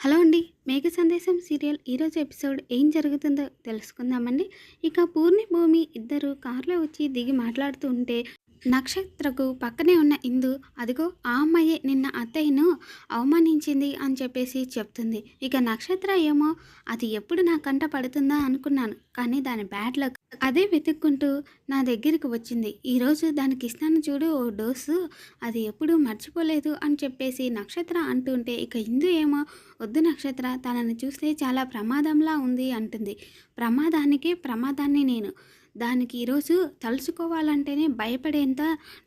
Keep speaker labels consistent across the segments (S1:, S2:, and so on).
S1: Hello అండి మేఘ సందేశం serial ఈరోజు ఎపిసోడ్ ఏం జరుగుతుందో తెలుసుకుందామండి. ఇక పూర్ణి భూమి ఇద్దరు కారులో వచ్చి దిగి మాట్లాడుతూ ఉంటే నక్షత్రకు పక్కనే ఉన్న ఇందు అదిగో ఆ అమ్మాయే నిన్న అత్తయ్యను అవమానించింది అని చెప్పేసి చెప్తుంది. ఇక నక్షత్ర ఏమో అది ఎప్పుడు నా కంట పడుతుందా అనుకున్నాను కానీ దాని బ్యాడ్ లక్ అదే వెతుక్కుంటూ నా దగ్గరికి వచ్చింది. ఈరోజు దానికి ఇస్తాను చూడు ఓ డోసు అది ఎప్పుడూ మర్చిపోలేదు అని చెప్పేసి నక్షత్ర అంటుంటే ఇక ఇందు ఏమో వద్దు నక్షత్ర తనని చూస్తే చాలా ప్రమాదంలా ఉంది అంటుంది. ప్రమాదానికి ప్రమాదాన్ని నేను దానికి ఈరోజు తలుచుకోవాలంటేనే భయపడేంత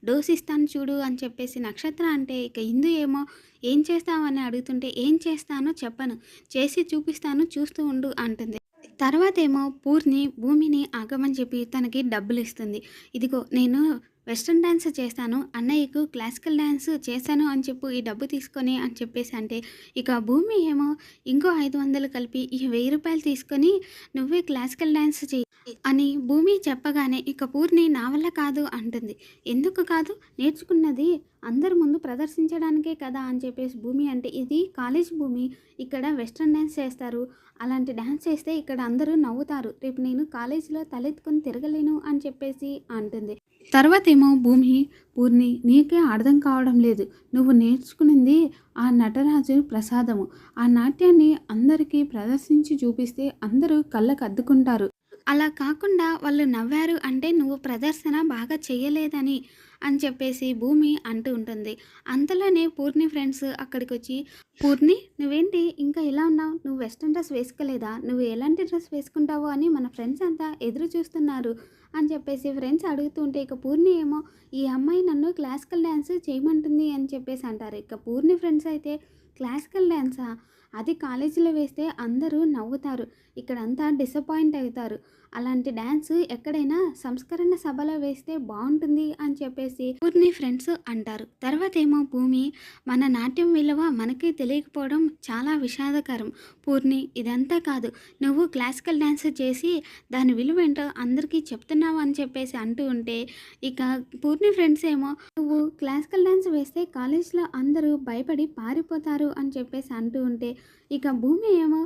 S1: డోస్ ఇస్తాను చూడు అని చెప్పేసి నక్షత్ర అంటే ఇక ఇందు ఏమో ఏం చేస్తావని అడుగుతుంటే ఏం చేస్తానో చెప్పను. చేసి చూపిస్తాను చూస్తూ ఉండు అంటుంది. తర్వాత ఏమో పూర్ణి భూమిని ఆగమని చెప్పి తనకి డబ్బులు ఇస్తుంది. ఇదిగో నేను వెస్ట్రన్ డ్యాన్స్ చేస్తాను అన్నయ్యకు క్లాసికల్ డ్యాన్స్ చేశాను అని చెప్పు ఈ డబ్బు తీసుకొని అని చెప్పేసి అంటే ఇక భూమి ఏమో ఇంకో ఐదు వందలు కలిపి ఈ వెయ్యి రూపాయలు తీసుకొని నువ్వే క్లాసికల్ డ్యాన్స్ చేయి అని భూమి చెప్పగానే ఇక పూర్ణి నా వల్ల కాదు అంటుంది. ఎందుకు కాదు? నేర్చుకున్నది అందరి ముందు ప్రదర్శించడానికే కదా అని చెప్పేసి భూమి అంటే ఇది కాలేజ్ భూమి. ఇక్కడ వెస్ట్రన్ డ్యాన్స్ చేస్తారు. అలాంటి డ్యాన్స్ చేస్తే ఇక్కడ అందరూ నవ్వుతారు. రేపు నేను కాలేజీలో తలెత్తుకొని తిరగలేను అని చెప్పేసి అంటుంది. తర్వాత ఏమో భూమి పూర్ణి నీకే అర్థం కావడం లేదు. నువ్వు నేర్చుకునింది ఆ నటరాజు ప్రసాదము. ఆ నాట్యాన్ని అందరికీ ప్రదర్శించి చూపిస్తే అందరూ కళ్ళకు అద్దుకుంటారు అలా కాకుండా వాళ్ళు నవ్వారు అంటే నువ్వు ప్రదర్శన బాగా చేయలేదని అని చెప్పేసి భూమి అంటూ ఉంటుంది. అంతలోనే పూర్ణి ఫ్రెండ్స్ అక్కడికి వచ్చి పూర్ణి నువ్వేంటి ఇంకా ఇలా ఉన్నావు? నువ్వు వెస్ట్రన్ డ్రెస్ వేసుకోలేదా? నువ్వు ఎలాంటి డ్రెస్ వేసుకుంటావో? అని మన ఫ్రెండ్స్ అంతా ఎదురు చూస్తున్నారు. అని చెప్పేసి ఫ్రెండ్స్ అడుగుతుంటే ఇక పూర్ణి ఏమో ఈ అమ్మాయి నన్ను క్లాసికల్ డ్యాన్స్ చేయమంటుంది అని చెప్పేసి అంటారు. ఇక పూర్ణి ఫ్రెండ్స్ అయితే క్లాసికల్ డ్యాన్సా అది కాలేజీలో వేస్తే అందరూ నవ్వుతారు. ఇక్కడంతా డిసప్పాయింట్ అవుతారు. అలాంటి డ్యాన్స్ ఎక్కడైనా సంస్కరణ సభలో వేస్తే బాగుంటుంది అని చెప్పేసి పూర్ణి ఫ్రెండ్స్ అంటారు. తర్వాత ఏమో భూమి మన నాట్యం విలువ మనకి తెలియకపోవడం చాలా విషాదకరం. పూర్ణి ఇదంతా కాదు. నువ్వు క్లాసికల్ డ్యాన్స్ చేసి దాని విలువ ఏంటో అందరికీ చెప్తున్నావు అని చెప్పేసి అంటూ ఉంటే ఇక పూర్ణి ఫ్రెండ్స్ ఏమో నువ్వు క్లాసికల్ డ్యాన్స్ వేస్తే కాలేజ్లో అందరూ భయపడి పారిపోతారు అని చెప్పేసి అంటూ ఉంటే ఇక భూమి ఏమో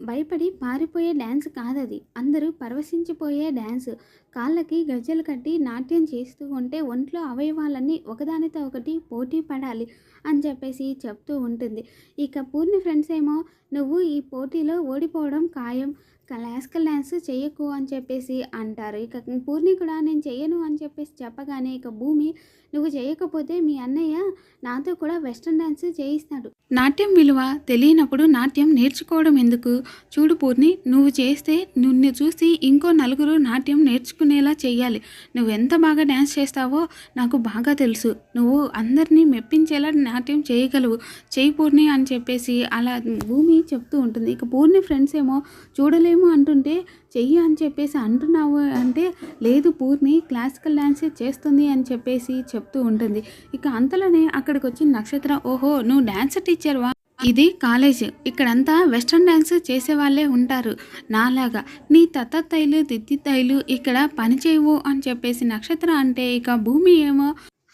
S1: భయపడి పారిపోయే డ్యాన్స్ కాదది. అందరూ పరవశించిపోయే డ్యాన్స్ కాళ్ళకి గజ్జలు కట్టి నాట్యం చేస్తూ ఉంటే ఒంట్లో అవయవాలన్నీ ఒకదానితో ఒకటి పోటీ పడాలి అని చెప్పేసి చెప్తూ ఉంటుంది. ఇక పూర్ణి ఫ్రెండ్స్ ఏమో నువ్వు ఈ పోటీలో ఓడిపోవడం ఖాయం. క్లాసికల్ డ్యాన్స్ చెయ్యకు అని చెప్పేసి అంటారు. ఇక పూర్ణి కూడా నేను చెయ్యను అని చెప్పేసి చెప్పగానే ఇక భూమి నువ్వు చేయకపోతే మీ అన్నయ్య నాతో కూడా వెస్ట్రన్ డ్యాన్స్ చేయిస్తాడు. నాట్యం విలువ తెలియనప్పుడు నాట్యం నేర్చుకోవడం ఎందుకు? చూడు పూర్ణి నువ్వు చేస్తే నిన్ను చూసి ఇంకో నలుగురు నాట్యం నేర్చుకునేలా చేయాలి నువ్వు ఎంత బాగా డ్యాన్స్ చేస్తావో నాకు బాగా తెలుసు. నువ్వు అందరినీ మెప్పించేలా నాట్యం చేయగలవు. చేయి పూర్ణి అని చెప్పేసి అలా భూమి చెప్తూ ఉంటుంది. ఇక పూర్ణి ఫ్రెండ్స్ ఏమో చూడలేము అంటుంటే చెయ్యి అని చెప్పేసి అంటున్నావు అంటే లేదు పూర్ణి క్లాసికల్ డ్యాన్సే చేస్తుంది అని చెప్పేసి చెప్తూ ఉంటుంది. ఇక అంతలోనే అక్కడికి వచ్చిన నక్షత్ర ఓహో నువ్వు డ్యాన్స్ టీచర్వా ఇది కాలేజ్. ఇక్కడంతా వెస్ట్రన్ డ్యాన్స్ చేసేవాళ్ళే ఉంటారు. నాలాగా నీ తత్తైలు దిద్దితైలు ఇక్కడ పని చేయవు అని చెప్పేసి నక్షత్ర అంటే ఇక భూమి ఏమో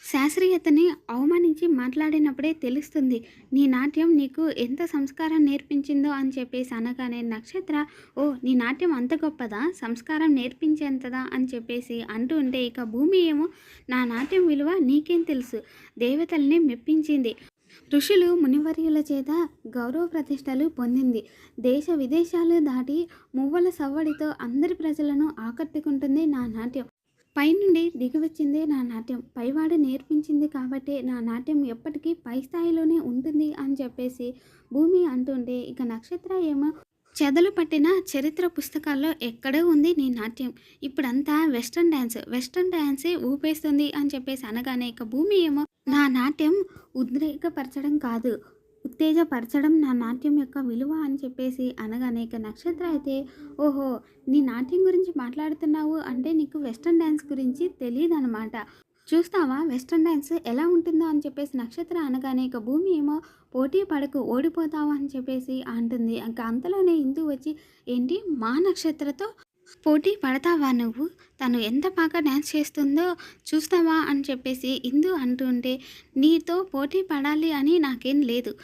S1: శాస్త్రీయతని అవమానించి మాట్లాడినప్పుడే తెలుస్తుంది నీ నాట్యం నీకు ఎంత సంస్కారం నేర్పించిందో అని చెప్పేసి అనగానే నక్షత్ర ఓ నీ నాట్యం అంత గొప్పదా? సంస్కారం నేర్పించేంతదా? అని చెప్పేసి అంటూ ఉంటే ఇక భూమి ఏమో నా నాట్యం విలువ నీకేం తెలుసు? దేవతల్ని మెప్పించింది. ఋషులు మునివర్యుల చేత గౌరవ ప్రతిష్టలు పొందింది. దేశ విదేశాలు దాటి మువ్వల సవ్వడితో అందరి ప్రజలను ఆకట్టుకుంటుంది నా నాట్యం. పైనుండి దిగివచ్చిందే నా నాట్యం. పైవాడు నేర్పించింది కాబట్టి నా నాట్యం ఎప్పటికీ పై స్థాయిలోనే ఉంటుంది అని చెప్పేసి భూమి అంటుంటే ఇక నక్షత్ర ఏమో చెదలు పట్టిన చరిత్ర పుస్తకాల్లో ఎక్కడో ఉంది నీ నాట్యం. ఇప్పుడంతా వెస్ట్రన్ డ్యాన్స్ వెస్ట్రన్ డ్యాన్సే ఊపేస్తుంది అని చెప్పేసి అనగానే ఇక భూమి ఏమో నా నాట్యం ఉద్రేకపరచడం కాదు. ఉత్తేజపరచడం నా నాట్యం యొక్క విలువ అని చెప్పేసి అనగానే ఇక నక్షత్ర అయితే ఓహో నీ నాట్యం గురించి మాట్లాడుతున్నావు అంటే నీకు వెస్ట్రన్ డ్యాన్స్ గురించి తెలియదు అనమాట చూస్తావా? వెస్ట్రన్ డ్యాన్స్ ఎలా ఉంటుందో అని చెప్పేసి నక్షత్ర అనగానే ఇక భూమి ఏమో పోటీ పడకు ఓడిపోతావా అని చెప్పేసి అంటుంది. ఇంకా అంతలోనే ఇందు వచ్చి ఏంటి? మా నక్షత్రతో పోటీ పడతావా నువ్వు? తను ఎంత బాగా డ్యాన్స్ చేస్తుందో చూస్తావా అని చెప్పేసి ఇందు అంటుంటే నీతో పోటీ పడాలి అని నాకేం లేదు.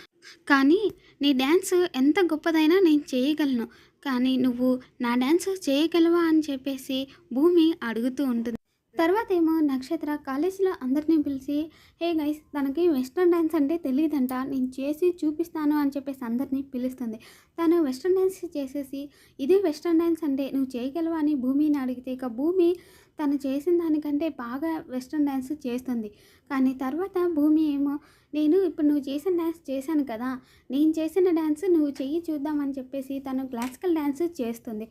S1: కానీ నీ డ్యాన్స్ ఎంత గొప్పదైనా నేను చేయగలను. కానీ నువ్వు నా డ్యాన్స్ చేయగలవా అని చెప్పేసి భూమి అడుగుతూ ఉంటుంది. తర్వాత ఏమో నక్షత్ర కాలేజీలో అందరినీ పిలిచి హే గైస్ తనకి వెస్ట్రన్ డ్యాన్స్ అంటే తెలియదంట నేను చేసి చూపిస్తాను అని చెప్పేసి అందరినీ పిలుస్తుంది. తను వెస్ట్రన్ డ్యాన్స్ చేసేసి ఇది వెస్ట్రన్ డ్యాన్స్ అంటే నువ్వు చేయగలవా? అని భూమిని అడిగితే ఇక భూమి తను చేసిన దానికంటే బాగా వెస్ట్రన్ డ్యాన్స్ చేస్తుంది. కానీ తర్వాత భూమి ఏమో నేను ఇప్పుడు నువ్వు చేసిన డ్యాన్స్ చేశాను కదా నేను చేసిన డ్యాన్స్ నువ్వు చెయ్యి చూద్దామని చెప్పేసి తను క్లాసికల్ డ్యాన్స్ చేస్తుంది.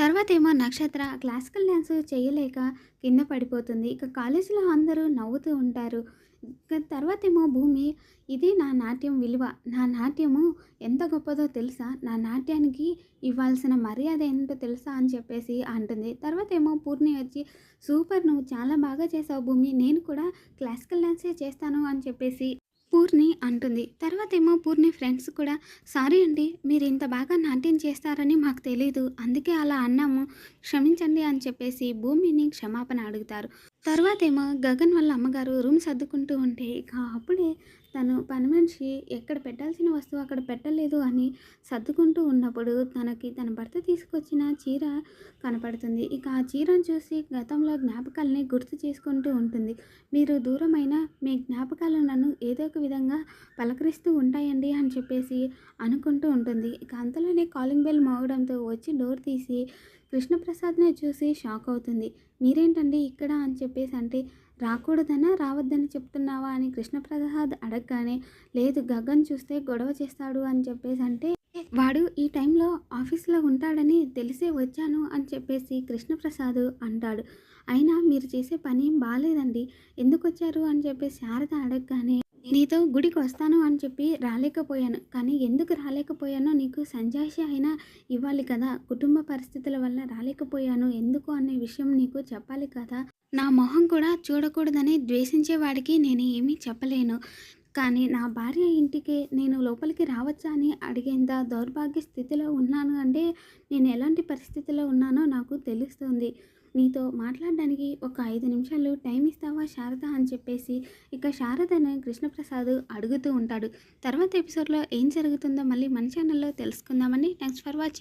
S1: తర్వాత ఏమో నక్షత్ర క్లాసికల్ డ్యాన్స్ చేయలేక కింద పడిపోతుంది. ఇక కాలేజీలో అందరూ నవ్వుతూ ఉంటారు. ఇక తర్వాత ఏమో భూమి ఇది నా నాట్యం విలువ. నా నాట్యము ఎంత గొప్పదో తెలుసా? నా నాట్యానికి ఇవ్వాల్సిన మర్యాద ఏంటో తెలుసా? అని చెప్పేసి అంటుంది. తర్వాత ఏమో పూర్ణి వచ్చి సూపర్ నువ్వు చాలా బాగా చేసావు భూమి. నేను కూడా క్లాసికల్ డ్యాన్సే చేస్తాను అని చెప్పేసి పూర్ణి అంటుంది. తర్వాత ఏమో పూర్ణి ఫ్రెండ్స్ కూడా సారీ అండి మీరు ఇంత బాగా నాట్యం చేస్తారని మాకు తెలీదు. అందుకే అలా అన్నాము. క్షమించండి అని చెప్పేసి భూమిని క్షమాపణ అడుగుతారు. తర్వాత ఏమో గగన్ వాళ్ళ అమ్మగారు రూమ్ సర్దుకుంటూ ఉంటే ఇక అప్పుడే తను పని మనిషి ఎక్కడ పెట్టాల్సిన వస్తువు అక్కడ పెట్టలేదు అని సర్దుకుంటూ ఉన్నప్పుడు తనకి తన భర్త తీసుకొచ్చిన చీర కనపడుతుంది. ఇక ఆ చీరను చూసి గతంలో జ్ఞాపకాలని గుర్తు చేసుకుంటూ ఉంటుంది. మీరు దూరమైన మీ జ్ఞాపకాలు నన్ను ఏదో ఒక విధంగా పలకరిస్తూ ఉంటాయండి అని చెప్పేసి అనుకుంటూ ఉంటుంది. ఇక అంతలోనే కాలింగ్ బెల్ మోగడంతో వచ్చి డోర్ తీసి కృష్ణప్రసాద్ని చూసి షాక్ అవుతుంది. మీరేంటండి ఇక్కడ? అని చెప్పేసి అంటే రాకూడదనా? రావద్దని చెప్తున్నావా? అని కృష్ణప్రసాద్ అడగగానే లేదు గగన్ చూస్తే గొడవ చేస్తాడు అని చెప్పేసి అంటే వాడు ఈ టైంలో ఆఫీస్లో ఉంటాడని తెలిసే వచ్చాను అని చెప్పేసి కృష్ణప్రసాద్ అంటాడు. అయినా మీరు చేసే పని ఏం బాగాలేదండి ఎందుకు వచ్చారు? అని చెప్పేసి శారద అడగగానే నీతో గుడికి వస్తాను అని చెప్పి రాలేకపోయాను. కానీ ఎందుకు రాలేకపోయానో నీకు సంజాయిషి అయినా ఇవ్వాలి కదా. కుటుంబ పరిస్థితుల వల్ల రాలేకపోయాను. ఎందుకు అనే విషయం నీకు చెప్పాలి కదా. నా మొహం కూడా చూడకూడదని ద్వేషించేవాడికి నేను ఏమీ చెప్పలేను. కానీ నా భార్య ఇంటికి నేను లోపలికి రావచ్చా అని అడిగేంత దౌర్భాగ్య స్థితిలో ఉన్నాను అంటే నేను ఎలాంటి పరిస్థితిలో ఉన్నానో నాకు తెలుస్తుంది. నీతో మాట్లాడడానికి ఒక ఐదు నిమిషాలు టైం ఇస్తావా శారద అని చెప్పేసి ఇక శారదను కృష్ణప్రసాద్ అడుగుతూ ఉంటాడు. తర్వాత ఎపిసోడ్లో ఏం జరుగుతుందో మళ్ళీ మన ఛానల్లో తెలుసుకుందామని థ్యాంక్స్ ఫర్ వాచింగ్